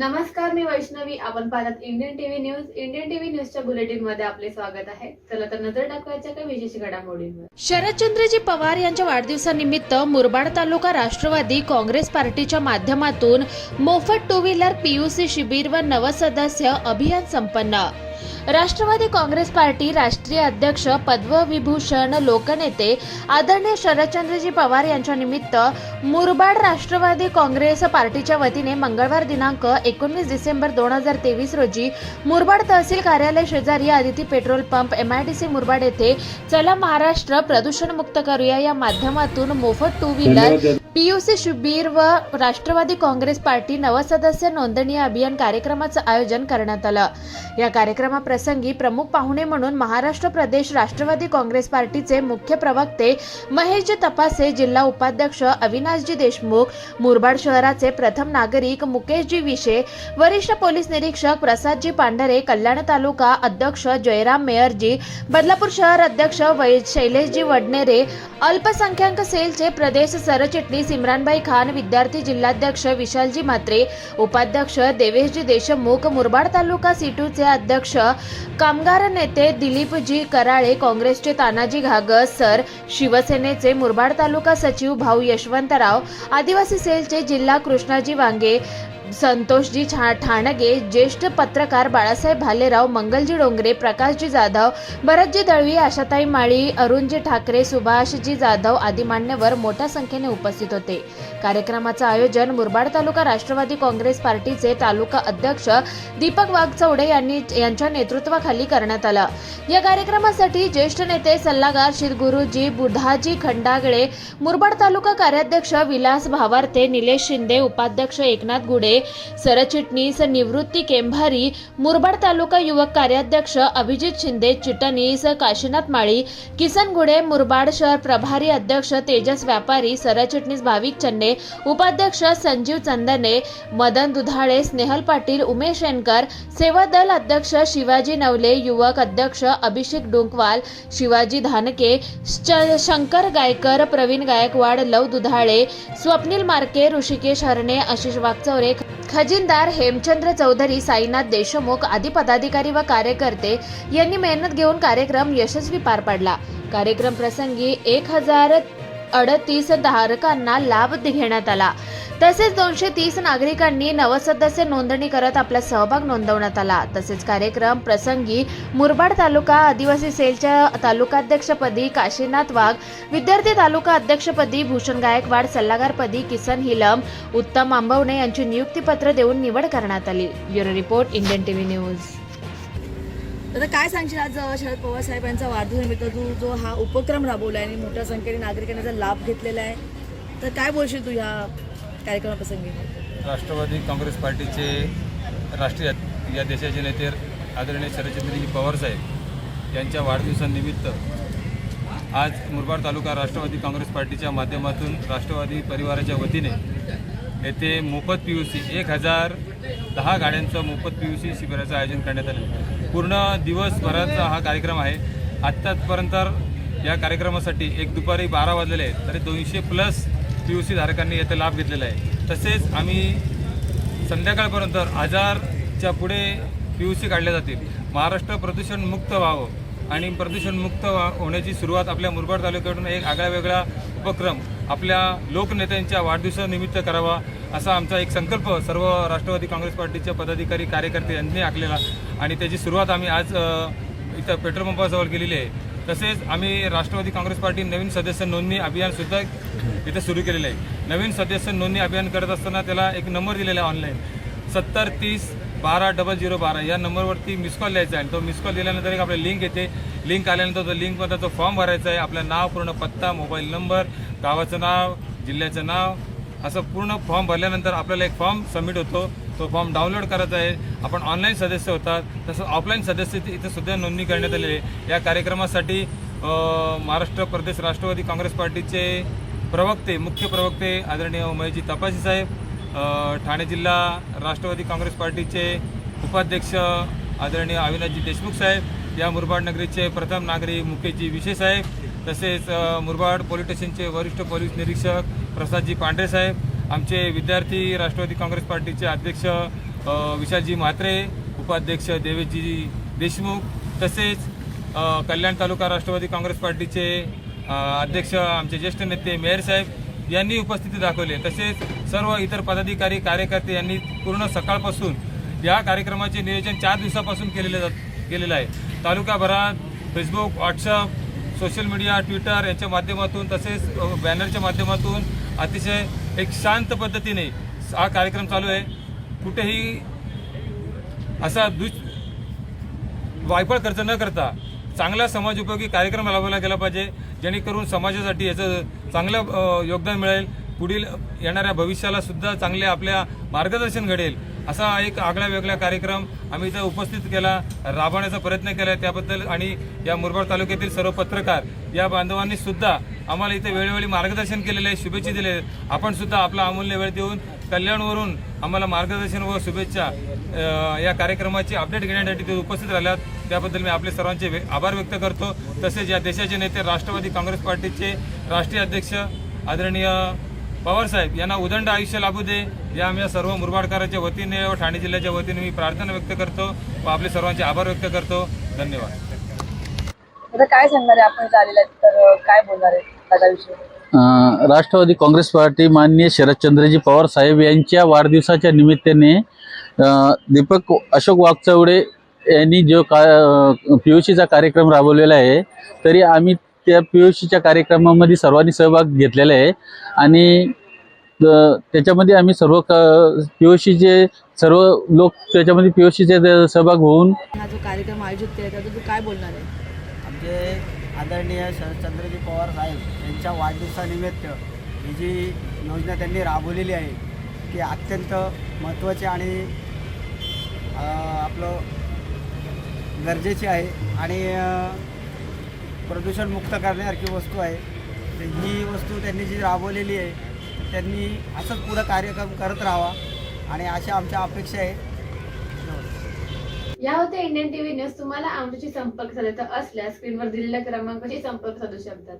नमस्कार मी वैष्णवी. आपण पाहतात Indian TV news Indian TV न्यूजच्या बुलेटिनमध्ये आपले स्वागत आहे. चला तर नजर टाकवायच्या काही विशेष घडामोडींवर. शरदचंद्रजी पवार यांच्या वाढदिवसानिमित्त मुरबाड तालुका राष्ट्रवादी काँग्रेस पार्टीच्या माध्यमातून मोफत टू व्हीलर पीयूसी शिबिर व नवसदस्य अभियान संपन्न. राष्ट्रवादी काँग्रेस पार्टी राष्ट्रीय अध्यक्ष पद्मविभूषण लोकनेते आदरणीय शरदचंद्रजी पवार यांच्या निमित्त मुरबाड राष्ट्रवादी काँग्रेस पार्टीच्या वतीने मंगळवार दिनांक एकोणवीस डिसेंबर दोन हजार तेवीस रोजी मुरबाड तहसील कार्यालय शेजारी Aditi petrol pump MIDC Murbad येथे चला महाराष्ट्र प्रदूषण मुक्त करूया या माध्यमातून मोफत टू व्हीलर पीयूसी शुबीर व राष्ट्रवादी काँग्रेस पार्टी नवसदस्य नोंदणी अभियान कार्यक्रमाचं आयोजन करण्यात आलं. या कार्यक्रमाप्रसंगी प्रमुख पाहुणे म्हणून महाराष्ट्र प्रदेश राष्ट्रवादी काँग्रेस पार्टीचे मुख्य प्रवक्ते महेश तपासे जिल्हा उपाध्यक्ष अविनाशजी देशमुख मुरबाड शहराचे प्रथम नागरिक मुकेशजी विशे वरिष्ठ पोलीस निरीक्षक प्रसादजी पांढरे कल्याण तालुका अध्यक्ष जयराम मेयरजी बदलापूर शहर अध्यक्ष वै शैलेशजी वडनेरे अल्पसंख्याक सेलचे प्रदेश सरचिटणीस सिमरानबाई खान विद्यार्थी जिल्हाध्यक्ष विशालजी म्हात्रे उपाध्यक्ष देवेशजी देशमुख मुरबाड तालुका सिटूचे अध्यक्ष कामगार नेते दिलीपजी कराळे काँग्रेसचे तानाजी घागस सर शिवसेनेचे मुरबाड तालुका सचिव भाऊ यशवंतराव आदिवासी सेलचे जिल्हा कृष्णाजी वांगे संतोषजी छा ठाणगे ज्येष्ठ पत्रकार बाळासाहेब भालेराव मंगलजी डोंगरे प्रकाशजी जाधव भरतजी दळवी आशाताई माळी अरुणजी ठाकरे सुभाषजी जाधव आदी मान्यवर मोठ्या संख्येने उपस्थित होते. कार्यक्रमाचं आयोजन मुरबाड तालुका राष्ट्रवादी काँग्रेस पार्टीचे तालुका अध्यक्ष दीपक वाघचौडे यांनी यांच्या नेतृत्वाखाली करण्यात आलं. या कार्यक्रमासाठी ज्येष्ठ नेते सल्लागार श्री गुरुजी बुधाजी खंडागळे मुरबाड तालुका कार्याध्यक्ष विलास भावार्ते निलेश शिंदे उपाध्यक्ष एकनाथ गुडे सरचिटणीस निवृत्ती केंभारी मुरबाड तालुका युवक कार्याध्यक्ष अभिजित शिंदे चिटणीस काशीनाथ माळी किसन गुडे मुरबाड शहर प्रभारी अध्यक्ष तेजस व्यापारी सरचिटणीस भाविक चन्ने उपाध्यक्ष संजीव चंदने मदन दुधाळे स्नेहल पाटील उमेश शेनकर सेवा दल अध्यक्ष शिवाजी नवले युवक अध्यक्ष अभिषेक डोंकवाल शिवाजी धानके शंकर गायकर प्रवीण गायकवाड लव दुधाळे स्वप्नील मार्के ऋषिकेश हरणे आशिष वागचौरे खजिनदार हेमचंद्र चौधरी साईनाथ देशमुख आदी पदाधिकारी व कार्यकर्ते यांनी मेहनत घेऊन कार्यक्रम यशस्वी पार पाडला. कार्यक्रम प्रसंगी एक हजार अडतीस धारकांना लाभ घेण्यात आला. तसेच दोनशे तीस नागरिकांनी नवसदस्य नोंदणी करत आपला सहभाग नोंदवण्यात आला. तसेच कार्यक्रम प्रसंगी मुरबाड तालुका आदिवासी सेलच्या तालुकाध्यक्षपदी काशीनाथ वाघ विद्यार्थी तालुका अध्यक्षपदी भूषण गायकवाड सल्लागारपदी किसन हिलम उत्तम आंबवणे यांची नियुक्तीपत्र देऊन निवड करण्यात आली. Bureau report Indian TV news. आता काय सांगशील आज शरद पवार साहेबांचा वाढदिवसानिमित्त? तू जो हा उपक्रम राबवला आहे आणि मोठ्या संख्येने नागरिकांनी त्याचा लाभ घेतलेला आहे. तर काय बोलशील तू ह्या कार्यक्रमाप्रसंगी? राष्ट्रवादी काँग्रेस पार्टीचे राष्ट्रीय या देशाचे नेते आदरणीय शरदचंद्रजी पवारसाहेब यांच्या वाढदिवसानिमित्त आज मुरबाड तालुका राष्ट्रवादी काँग्रेस पार्टीच्या माध्यमातून राष्ट्रवादी परिवाराच्या वतीने येथे मोफत पी यू सी एक हजार दहा गाड्यांचं मोफत पी यू सी शिबिराचं आयोजन करण्यात आलं पूर्ण दिवसभराचा हा कार्यक्रम आहे. आत्तापर्यंत या कार्यक्रमासाठी एक दुपारी बारा वाजलेले आहेत तरी दोनशे प्लस पी यू सी धारकांनी याचा लाभ घेतलेला आहे. तसेच आम्ही संध्याकाळपर्यंत हजारच्या पुढे पी यू सी काढल्या जातील. महाराष्ट्र प्रदूषण मुक्त व्हावं आणि प्रदूषण मुक्त व्हा- होण्याची सुरुवात आपल्या मुरबाड तालुक्यातून एक आगळा वेगळा उपक्रम आपल्या लोकनेत्यांच्या वाढदिवसानिमित्त करावा. असा आमचा एक संकल्प सर्व राष्ट्रवादी काँग्रेस पार्टीच्या पदाधिकारी कार्यकर्ते यांनी आखलेला. आणि त्याची सुरुवात आम्ही आज इथं पेट्रोल पंपाजवळ केलेली आहे. तसेच आम्ही राष्ट्रवादी काँग्रेस पार्टी नवीन सदस्य नोंदणी अभियानसुद्धा इथं सुरू केलेलं आहे. नवीन सदस्य नोंदणी अभियान करत असताना त्याला एक नंबर दिलेला आहे ऑनलाईन सत्तर तीस बारा डबल झिरो बारा या नंबरवरती मिस कॉल द्यायचा आहे. तो मिस कॉल दिल्यानंतर एक आपल्याला लिंक येते. लिंक आल्यानंतर तो लिंकमध्ये तो फॉर्म भरायचा आहे. आपलं नाव पूर्ण पत्ता मोबाईल नंबर गावाचं नाव जिल्ह्याचं नाव असं पूर्ण फॉर्म भरल्यानंतर आपल्याला एक फॉर्म सबमिट होतो. तो फॉर्म डाउनलोड करायचा आहे. आपण ऑनलाईन सदस्य होतात. तसं ऑफलाईन सदस्य इथं सुद्धा नोंदणी करण्यात आलेली आहे. या कार्यक्रमासाठी महाराष्ट्र प्रदेश राष्ट्रवादी काँग्रेस पार्टीचे प्रवक्ते मुख्य प्रवक्ते आदरणीय उमयजी तपासी साहेब ठाणे जिल्हा राष्ट्रवादी काँग्रेस पार्टीचे उपाध्यक्ष आदरणीय अविनाशजी देशमुख साहेब या मुरबाड नगरीचे प्रथम नागरी मुकेशजी विशे साहेब तसेच मुरबाड पोलीस स्टेशनचे वरिष्ठ पोलीस निरीक्षक प्रसादजी पांढरे साहेब आमचे विद्यार्थी राष्ट्रवादी काँग्रेस पार्टीचे अध्यक्ष विशालजी म्हात्रे उपाध्यक्ष देवेशजी देशमुख तसेच कल्याण तालुका राष्ट्रवादी काँग्रेस पार्टीचे अध्यक्ष आमचे ज्येष्ठ नेते मेयर साहेब यांनी उपस्थिती दाखवली. तसेच सर्व इतर पदाधिकारी कार्यकर्ते यांनी पूर्ण सकाळपासून या कार्यक्रमाचे नियोजन चार दिवसापासून केलेले जात केलेलं आहे. तालुकाभरात Facebook WhatsApp social media Twitter यांच्या माध्यमातून तसेच बॅनरच्या माध्यमातून अतिशय एक शांत पद्धतीने हा कार्यक्रम चालू आहे. कुठेही असा दुष वायफळ खर्च न करता चांगला समाजोपयोगी कार्यक्रम राबवला गेला पाहिजे जेणेकरून समाजासाठी याचं चांगलं योगदान मिळेल. पुढील येणाऱ्या भविष्याला सुद्धा चांगले आपल्या मार्गदर्शन घडेल. असा एक आगळा वेगळा कार्यक्रम आम्ही इथं उपस्थित केला राबवण्याचा प्रयत्न केला त्याबद्दल आणि या मुरबाड तालुक्यातील सर्व पत्रकार या बांधवांनी सुद्धा आम्हाला इथे वेळोवेळी मार्गदर्शन केलेले आहे शुभेच्छा दिले आपण सुद्धा आपला अमूल्य वेळ देऊन कल्याणवरून आम्हाला मार्गदर्शन व शुभेच्छा या कार्यक्रमाची अपडेट घेण्यासाठी ते उपस्थित राहिल्यात. त्याबद्दल मी आपले सर्वांचे आभार व्यक्त करतो. तसेच या देशाचे नेते राष्ट्रवादी काँग्रेस पार्टीचे राष्ट्रीय अध्यक्ष आदरणीय पवारसाहेब यांना उदंड आयुष्य लाभू दे. या आम्ही सर्व मुरबाडकरांच्या वतीने व ठाणे जिल्ह्याच्या वतीने मी प्रार्थना व्यक्त करतो व आपले सर्वांचे आभार व्यक्त करतो. धन्यवाद. आता काय सांगणार आहे आपण तर काय बोलणार आहे राष्ट्रवादी काँग्रेस पार्टी माननीय शरदचंद्रजी पवार साहेब यांच्या वाढदिवसाच्या निमित्ताने दीपक अशोक वागचौडे यांनी जो का पी यू सीचा कार्यक्रम राबवलेला आहे तरी आम्ही त्या पी यू सीच्या कार्यक्रमामध्ये सर्वांनी सहभाग घेतलेला आहे. आणि त्याच्यामध्ये आम्ही सर्व क पी यू सीचे सर्व लोक त्याच्यामध्ये पी यू सीचे सहभाग होऊन हा जो कार्यक्रम आयोजित केला त्याबद्दल तू काय बोलणार आहे? आमचे आदरणीय शरदचंद्रजी पवार साहेब यांच्या वाढदिवसानिमित्त ही जी योजना त्यांनी राबवलेली आहे ती अत्यंत महत्त्वाची आणि अ, आपलं गरजेची आहे. आणि अ, प्रदूषणमुक्त करण्यासारखी वस्तू आहे. तर ही वस्तू त्यांनी जी राबवलेली आहे त्यांनी असंच पुढं कार्यक्रम करत राहावा. आणि अशा आमच्या अपेक्षा आहे या होत्या इंडियन टीव्ही न्यूज. तुम्हाला आमच्याशी संपर्क साधायचा असल्यास स्क्रीनवर दिलेल्या क्रमांकाशी संपर्क साधू शकतात.